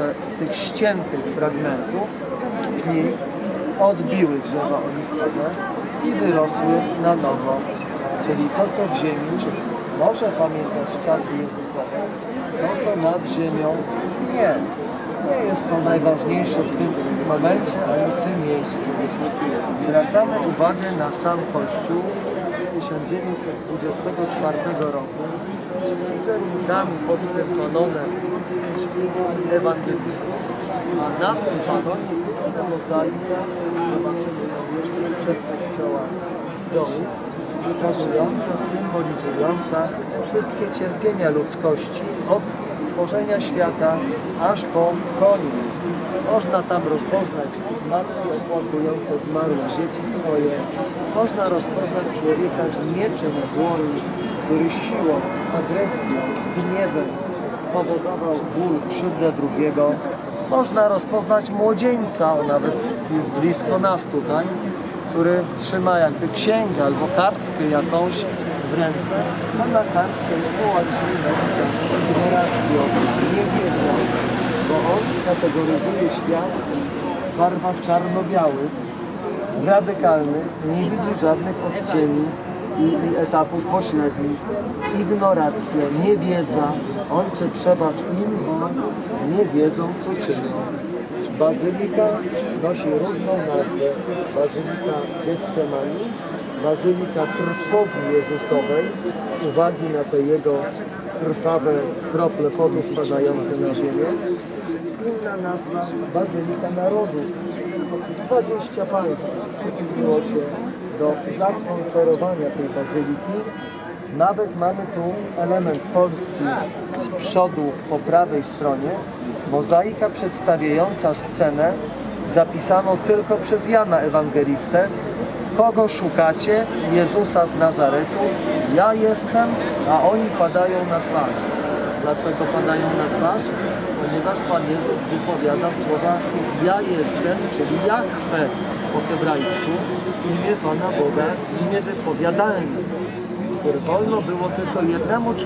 że z tych ściętych fragmentów z pni odbiły drzewa oliwkowe i wyrosły na nowo. Czyli to, co w ziemi, może pamiętać czasy Jezusowe, to, co nad ziemią, nie. Nie jest to najważniejsze w tym momencie, ani w tym miejscu. Zwracamy uwagę na sam Kościół 1924 roku z wizernikami pod tym kanonem ewangelistów, a na tym kanonie inna mozaika, zobaczymy jeszcze sprzed kościoła z dołu, wykazująca, symbolizująca wszystkie cierpienia ludzkości od stworzenia świata aż po koniec. Można tam rozpoznać matki opłakujące zmarłe dzieci swoje. Można rozpoznać człowieka z mieczem w dłoni, który siłą, agresją, gniewem spowodował ból, krzywdę drugiego. Można rozpoznać młodzieńca, nawet jest blisko nas tutaj, który trzyma jakby księgę albo kartkę jakąś w ręce, a na kartce jest połacinie napisane ignoracją, niewiedzą, bo on kategoryzuje świat w barwach czarno-białych, radykalnych, nie widzi żadnych odcieni i, i etapów pośrednich. Ignoracja, niewiedza, Ojcze przebacz im, bo nie wiedzą co czynią. Bazylika nosi różną nazwę. Bazylika Getsemani, Bazylika Trwogi Jezusowej z uwagi na te jego krwawe krople potu spadające na ziemię. Inna nazwa Bazylika Narodów. 20 państw przyczyniło się do zasponsorowania tej bazyliki. Nawet mamy tu element polski z przodu po prawej stronie. Mozaika przedstawiająca scenę zapisano tylko przez Jana Ewangelistę. Kogo szukacie? Jezusa z Nazaretu. Ja jestem, a oni padają na twarz. Dlaczego padają na twarz? Ponieważ Pan Jezus wypowiada słowa Ja jestem, czyli Jahwe po hebrajsku, imię Pana Boga, imię wypowiadalne, które wolno było tylko jednemu człowiekowi